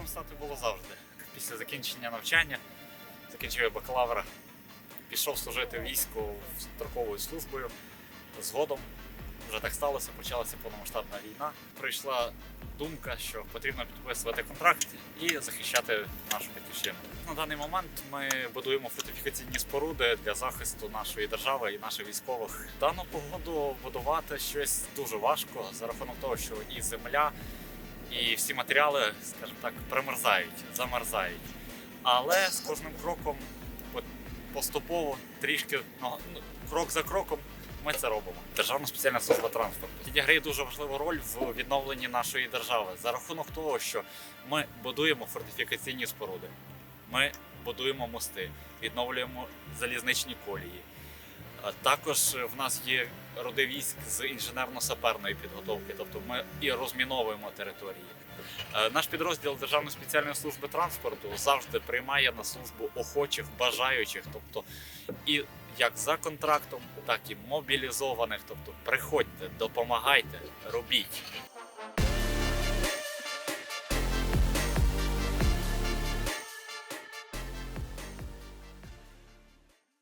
мечтати було завжди. Після закінчення навчання, закінчив я бакалавра, пішов служити війську строковою службою. Згодом вже так сталося, почалася повномасштабна війна. Прийшла думка, що потрібно підписувати контракт і захищати нашу батьківщину. На даний момент ми будуємо фортифікаційні споруди для захисту нашої держави і наших військових. Дану погоду будувати щось дуже важко за рахунок того, що і земля, і всі матеріали, скажімо так, примерзають, замерзають. Але з кожним кроком по- поступово трішки ну, ну, крок за кроком ми це робимо. Державна спеціальна служба транспорту відіграє дуже важливу роль в відновленні нашої держави за рахунок того, що ми будуємо фортифікаційні споруди, ми будуємо мости, відновлюємо залізничні колії. А Також в нас є роди військ з інженерно-саперної підготовки, тобто ми і розміновуємо території. Е, Наш підрозділ Державної спеціальної служби транспорту завжди приймає на службу охочих, бажаючих, тобто і як за контрактом, так і мобілізованих. Тобто приходьте, допомагайте, робіть.